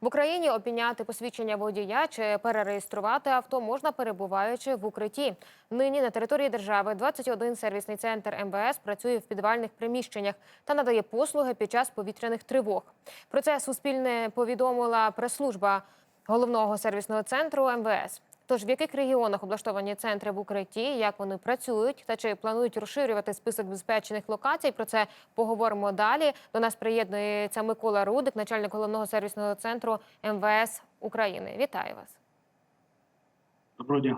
В Україні обміняти посвідчення водія чи перереєструвати авто можна перебуваючи в укритті. Нині на території держави 21 сервісний центр МВС працює в підвальних приміщеннях та надає послуги під час повітряних тривог. Про це Суспільне повідомила прес-служба головного сервісного центру МВС. Тож в яких регіонах облаштовані центри в укритті, як вони працюють та чи планують розширювати список безпечних локацій? Про це поговоримо далі. До нас приєднується Микола Рудик, начальник головного сервісного центру МВС України. Вітаю вас. Доброго дня.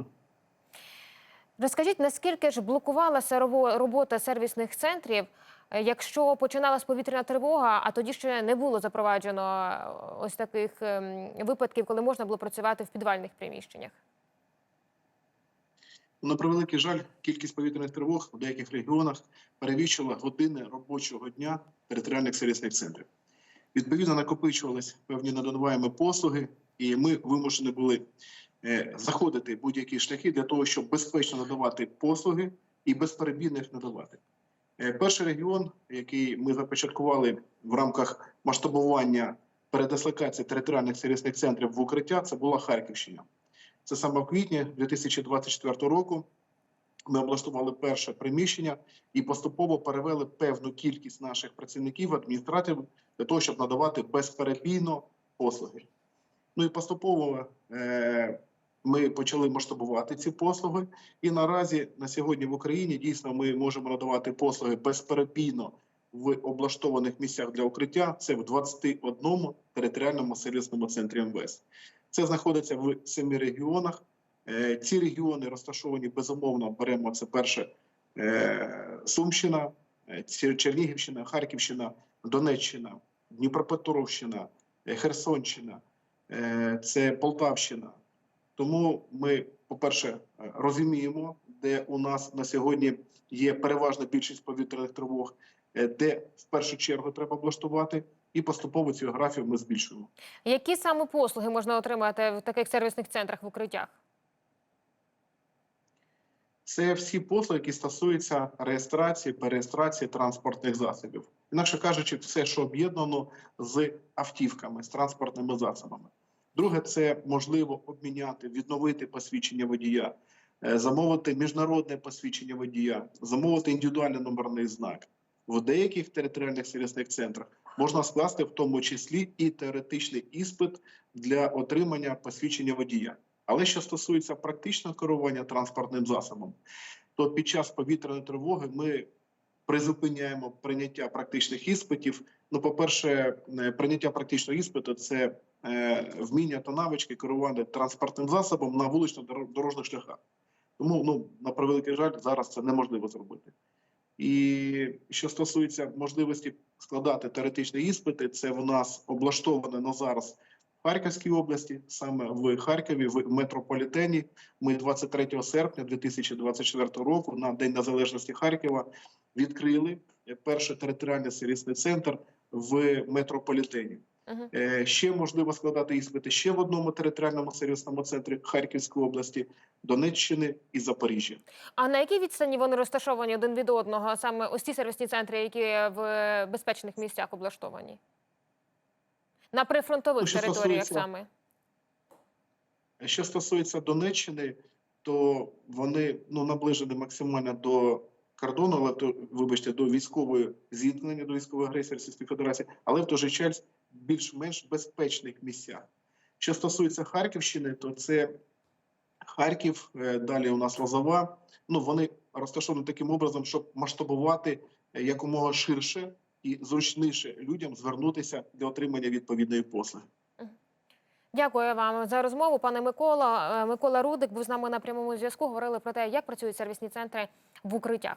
Розкажіть, наскільки ж блокувалася робота сервісних центрів, якщо починалась повітряна тривога, а тоді ще не було запроваджено е, ось таких ем, випадків, коли можна було працювати в підвальних приміщеннях? На превеликий жаль, кількість повітряних тривог в деяких регіонах перевищила години робочого дня територіальних сервісних центрів. Відповідно, накопичувались певні надаваємо послуги, і ми вимушені були е, заходити будь-які шляхи для того, щоб безпечно надавати послуги і безперебійно їх надавати. Е, Перший регіон, який ми започаткували в рамках масштабування передислокації територіальних сервісних центрів в укриття, це була Харківщина. Це саме в квітні 2024 року. Ми облаштували перше приміщення і поступово перевели певну кількість наших працівників адміністратів для того, щоб надавати безперебійно послуги. Ну і поступово е- ми почали масштабувати ці послуги. І наразі на сьогодні в Україні дійсно ми можемо надавати послуги безперебійно в облаштованих місцях для укриття. Це в 21 територіальному сервісному центрі МВС. Це знаходиться в семи регіонах. Е, Ці регіони розташовані безумовно. Беремо це перше е, Сумщина, е, Чернігівщина, Харківщина, Донеччина, Дніпропетровщина, Херсонщина, це Полтавщина. Тому ми, по-перше, розуміємо, де у нас на сьогодні є переважна більшість повітряних тривог, де в першу чергу треба облаштувати, і поступово цю географію ми збільшуємо. Які саме послуги можна отримати в таких сервісних центрах в укриттях? Це всі послуги, які стосуються реєстрації, перереєстрації транспортних засобів. Інакше кажучи, все, що об'єднано з автівками, з транспортними засобами. Друге, це можливо обміняти, відновити посвідчення водія, е, замовити міжнародне посвідчення водія, замовити індивідуальний номерний знак. В деяких територіальних сервісних центрах можна скласти в тому числі і теоретичний іспит для отримання посвідчення водія. Але що стосується практичного керування транспортним засобом, то під час повітряної тривоги ми призупиняємо прийняття практичних іспитів. Ну, по-перше, е, прийняття практичного іспиту це е, вміння та навички керування транспортним засобом на вулично-дорожніх шляхах. Тому, ну, на превеликий жаль, зараз це неможливо зробити. І що стосується можливості складати теоретичні іспити, це в нас облаштовано на зараз в Харківській області, саме в Харкові, в метрополітені. Ми 23 серпня 2024 року, на День Незалежності Харкова, відкрили перший територіальний сервісний центр в метрополітені. Е, Ще можливо складати іспити ще в одному територіальному сервісному центрі Харківської області, Донеччини і Запоріжжя. А на якій відстані вони розташовані один від одного, саме ось ці сервісні центри, які в безпечних місцях облаштовані? На прифронтових Ну, що територіях стосується- саме. Що стосується Донеччини, то вони ну наближені максимально до кордону, але то, вибачте, до військової зіткнення, до військової агресії Російської Федерації, але в той же час більш-менш безпечних місцях. Що стосується Харківщини, то це Харків, е, далі у нас Лозова. Ну вони розташовані таким образом, щоб масштабувати е, якомога ширше і зручніше людям звернутися для отримання відповідної послуги. Дякую вам за розмову, пане Микола. Е, Микола Рудик був з нами на прямому зв'язку. Говорили про те, як працюють сервісні центри в укриттях.